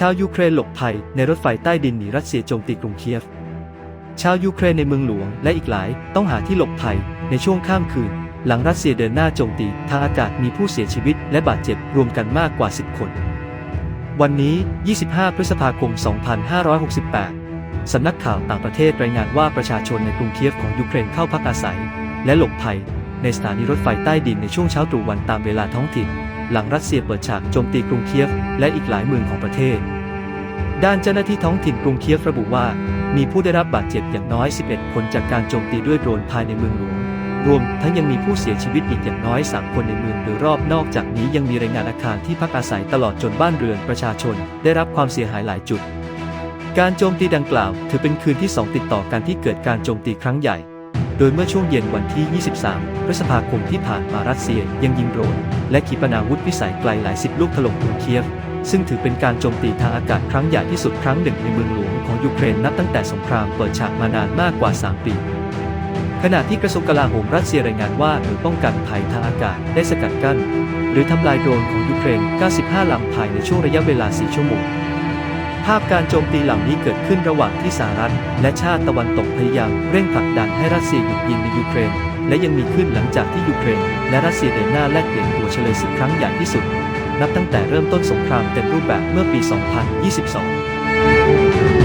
ชาวยูเครนหลบภัยในรถไฟใต้ดินหนีรัสเซียโจมตีกรุงเคียฟ ชาวยูเครนในเมืองหลวงและอีกหลายต้องหาที่หลบภัยในช่วงข้ามคืน หลังรัสเซียเดินหน้าโจมตีทางอากาศมีผู้เสียชีวิตและบาดเจ็บรวมกันมากกว่า 10 คน วันนี้ 25 พฤษภาคม 2568 สำนักข่าวต่างประเทศรายงานว่าประชาชนในกรุงเคียฟของยูเครนเข้าพักอาศัย และหลบภัยในสถานีรถไฟใต้ดินในช่วงเช้าตรู่วันตามเวลาท้องถิ่น หลังรัสเซียเปิดฉากโจมตีกรุงเคียฟและอีกหลายเมืองของประเทศ ด้านเจ้าหน้าที่ท้องถิ่นกรุงเคียฟระบุว่า มีผู้ได้รับบาดเจ็บอย่างน้อย 11 คนจากการโจมตีด้วยโดรนภายในเมืองหลวง รวมทั้งยังมีผู้เสียชีวิตอีกอย่างน้อย 3 คนในเมืองโดยรอบนอกจากนี้ยังมีรายงานอาคารที่พักอาศัยตลอดจนบ้านเรือนประชาชน ได้รับความเสียหายหลายจุด การโจมตีดังกล่าว ถือเป็นคืนที่ 2 ติดต่อกันที่เกิดการโจมตีครั้งใหญ่ โดยเมื่อช่วงเย็นวันที่ 23 พฤษภาคมที่ผ่านมารัสเซียยังยิงโดรนและขีปนาวุธวิสัยไกลหลายสิบลูกถล่มกรุงเคียฟ ซึ่งถือเป็นการโจมตีทางอากาศครั้งใหญ่ที่สุดครั้งหนึ่งในเมืองหลวงของยูเครนนับตั้งแต่สงครามเปิดฉากมานานมากกว่า 3 ปี ขณะที่กระทรวงกลาโหมรัสเซียรายงานว่าหน่วยป้องกันภัยทางอากาศได้สกัดกั้น หรือทำลายโดรนของยูเครน 95 ลำภายในช่วงระยะเวลา 4 ชั่วโมง ภาพการโจมตีเหล่านี้เกิดขึ้นระหว่างที่สหรัฐ และชาติตะวันตกพยายามเร่งผลักดันให้รัสเซียหยุดยิงในยูเครน และยังมีขึ้นหลังจากที่ยูเครน และรัสเซียเดินหน้าแลกเปลี่ยนตัวเฉลยศึกครั้งใหญ่ที่สุด นับตั้งแต่เริ่มต้นสงครามเต็มรูปแบบเมื่อปี 2022